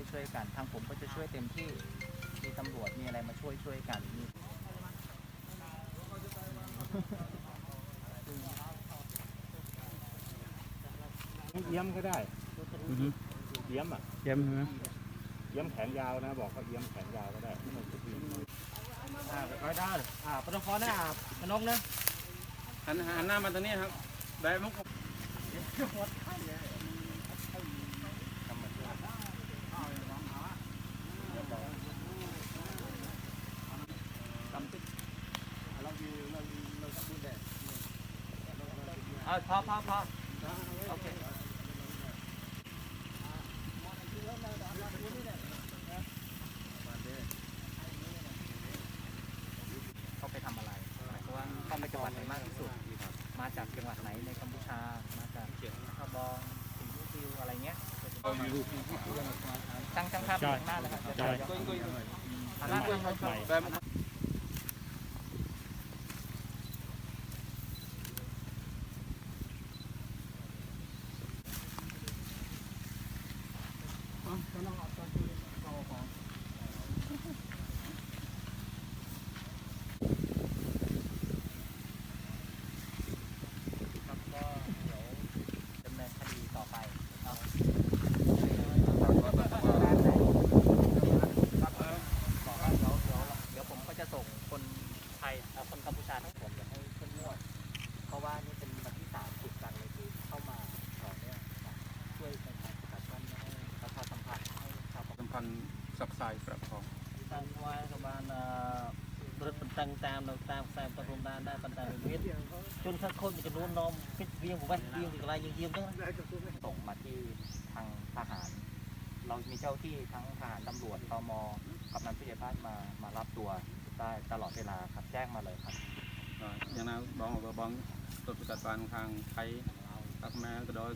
วยช่วยกัน ทางผมก็จะช่วยเต็มที่มีตำรวจมีอะไรมาช่วยช่วยกันมีเอี้ยมก็ได้อือฮึเอี้ยมอะเยี่ยมใช่ไหมเอี้ยมแขนยาวนะ บอกเขาเอี้ยมแขนยาวก็ได้ไม่ต้องตีอ่าร้อยด้านอ่าปตทนะอ่าพนกนะหันหันหน้ามาตรงนี้ครับ ได้มุกเอาพอพอพอโอเคเขาไปทำอะไรหมายความว่าเข้าไปจังหวัดไหนมากที่สุด มาจากจังหวัดไหนในกัมพูชา มาจากเชียงคาบองสิงห์บุรีอะไรเงี้ยตั้งจังภาพอยู่ข้างหน้าเลยครับใช่หันหน้าไป ทางใหม่ได้ไหม ครับก็เดี๋ยวดำเนินคดีต่อไปเนาะครับบอกว่าเดี๋ยวเดี๋ยวเดี๋ยวผมก็จะส่งคนไทยเอ่อคนกัมพูชาทั้งผมอยากให้เข้มงวดเพราะว่านี่เป็นวันที่สามติดกันเลยที่เข้ามาต่อเนื่องนะช่วยในการประชาสัมพันธ์ให้ประชาสัมพันธ์ให้ชาว สัม พันธ์สักสายประคอง តាមស្វាយក៏បានអឺរត់បន្តឹងតាមនៅតាមខ្សែបន្ទាត់ព្រំដែនដែរប៉ុន្តែវាមានជនខិលខូចមួយចំនួននាំពេជ្រវាងប្រវេសវាងពីកន្លែងយើងយាមហ្នឹងណា ส่งมาที่ทางทหาร เรามีเจ้าที่ทั้งทหารตำรวจตมกำนันผู้ใหญ่บ้านมามารับตัวได้ตลอดเวลาครับแจ้งมาเลยครับ យ៉ាងណាបងក៏បងទៅប្រកាសបានខាងថៃខាងខ្មែរក៏ដោយ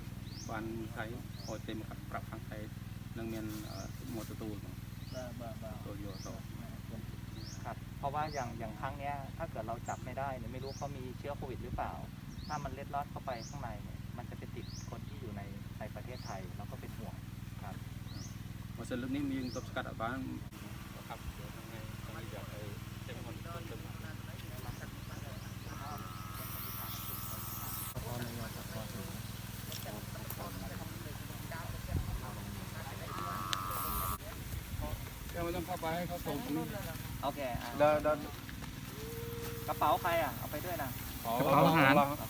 បានថៃហូចទេមកប្រាប់ខាងថៃនឹងមានមកទទួល ครับเพราะว่าอย่างอย่างครั้งเนี้ย ถ้าเกิดเราจับไม่ได้เนี่ยไม่รู้เขามีเชื้อโควิดหรือเปล่า ถ้ามันเล็ดลอดเข้าไปข้างในเนี่ยมันจะไปติดคนที่อยู่ในในประเทศไทยเราก็เป็นห่วงครับ Masa รื่องนี้มีเงื่ top sekat apa ไม่ต้องเข้าไปให้เขาส่งตรงนี้โอเคอะเดินเดินกระเป๋าใครอะ เอาไปด้วยนะ กระเป๋าทหารของเ